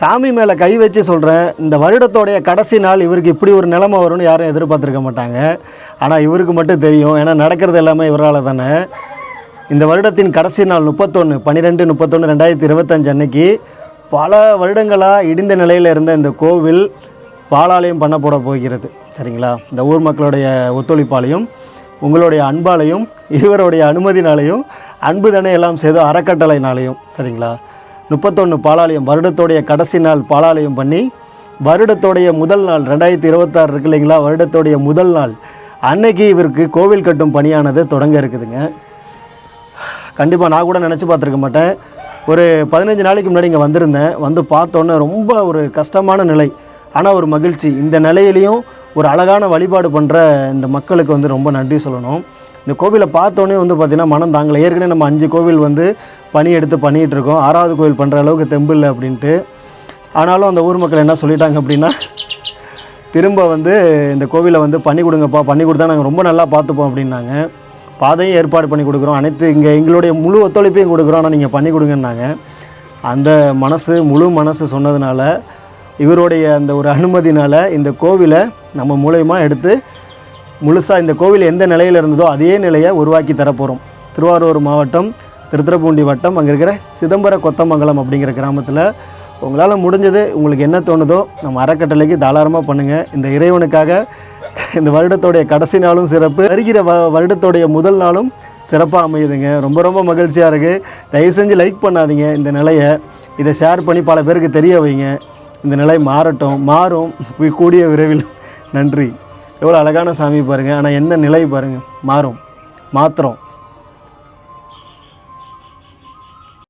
சாமி மேலே கை வச்சு சொல்கிறேன் இந்த வருடத்தோடைய கடைசி நாள் இவருக்கு இப்படி ஒரு நிலைமை வரும்னு யாரும் எதிர்பார்த்துருக்க மாட்டாங்க. ஆனால் இவருக்கு மட்டும் தெரியும். ஏன்னா நடக்கிறது எல்லாமே இவரால் தானே. இந்த வருடத்தின் கடைசி நாள் முப்பத்தொன்று பன்னிரெண்டு முப்பத்தொன்று ரெண்டாயிரத்தி இருபத்தஞ்சு அன்னைக்கு பல வருடங்களாக இடிந்த நிலையில் இருந்த இந்த கோவில் பாலாலயம் பண்ண போட போகிறது. சரிங்களா? இந்த ஊர் மக்களுடைய ஒத்துழைப்பாலையும் உங்களுடைய அன்பாலையும் இவருடைய அனுமதினாலையும் அன்பு தானே எல்லாம் செய்து அறக்கட்டளைனாலையும் சரிங்களா? முப்பத்தொன்று பாலாலயம் வருடத்தோடைய கடைசி நாள் பாலாலயம் பண்ணி வருடத்தோடைய முதல் நாள் ரெண்டாயிரத்தி இருபத்தாறு இருக்கு இல்லைங்களா? வருடத்தோடைய முதல் நாள். அன்னைக்கு இவருக்கு கோவில் கட்டும் பணியானது தொடங்க இருக்குதுங்க. கண்டிப்பாக நான் கூட நினச்சி பார்த்துருக்க மாட்டேன். ஒரு பதினஞ்சு நாளைக்கு முன்னாடி இங்கே வந்திருந்தேன். வந்து பார்த்தோன்னே ரொம்ப ஒரு கஷ்டமான நிலை. ஆனால் ஒரு மகிழ்ச்சி. இந்த நிலையிலையும் ஒரு அழகான வழிபாடு பண்ணுற இந்த மக்களுக்கு வந்து ரொம்ப நன்றி சொல்லணும். இந்த கோவிலை பார்த்தோன்னே வந்து பார்த்திங்கன்னா மனம் தாங்கலை. ஏற்கனவே நம்ம அஞ்சு கோவில் வந்து பணி எடுத்து பண்ணிகிட்டு இருக்கோம். ஆறாவது கோவில் பண்ணுற அளவுக்கு தெம்பு இல்லை அப்படின்ட்டு. ஆனாலும் அந்த ஊர் மக்கள் என்ன சொல்லிட்டாங்க அப்படின்னா திரும்ப வந்து இந்த கோவிலை வந்து பண்ணி கொடுங்கப்பா. பண்ணி கொடுத்தா நாங்கள் ரொம்ப நல்லா பார்த்துப்போம் அப்படின்னாங்க. பாதையும் ஏற்பாடு பண்ணி கொடுக்குறோம். அனைத்து இங்கே எங்களுடைய முழு ஒத்துழைப்பையும் கொடுக்குறோம். ஆனால் நீங்கள் பண்ணி கொடுங்கன்னாங்க. அந்த மனசு முழு மனசு சொன்னதுனால இவருடைய அந்த ஒரு அனுமதினால் இந்த கோவிலை நம்ம மூலயமா எடுத்து முழுசாக இந்த கோவில் எந்த நிலையில் இருந்ததோ அதே நிலையை உருவாக்கி தரப்போகிறோம் திருவாரூர் மாவட்டம் திருத்துறைப்பூண்டி வட்டம் அங்கே இருக்கிற சிதம்பர கொத்தமங்கலம் அப்படிங்கிற கிராமத்தில் உங்களால் முடிஞ்சது உங்களுக்கு என்ன தோணுதோ நம்ம அறக்கட்டளைக்கு தாராளமாக பண்ணுங்கள் இந்த இறைவனுக்காக இந்த வருடத்தோடைய கடைசி நாளும் சிறப்பு. வருகிற வ வருடத்தோடைய முதல் நாளும் சிறப்பாக அமையுதுங்க. ரொம்ப ரொம்ப மகிழ்ச்சியாக இருக்குது தயவு செஞ்சு லைக் பண்ணாதீங்க இந்த நிலையை. இதை ஷேர் பண்ணி பல பேருக்கு தெரிய வைங்க. இந்த நிலை மாறட்டும் மாறும். கூடிய விரைவில் நன்றி. எவ்வளோ அழகான சாமி பாருங்கள் ஆனால் என்ன நிலை பாருங்கள் மாறும். மாத்திரம்.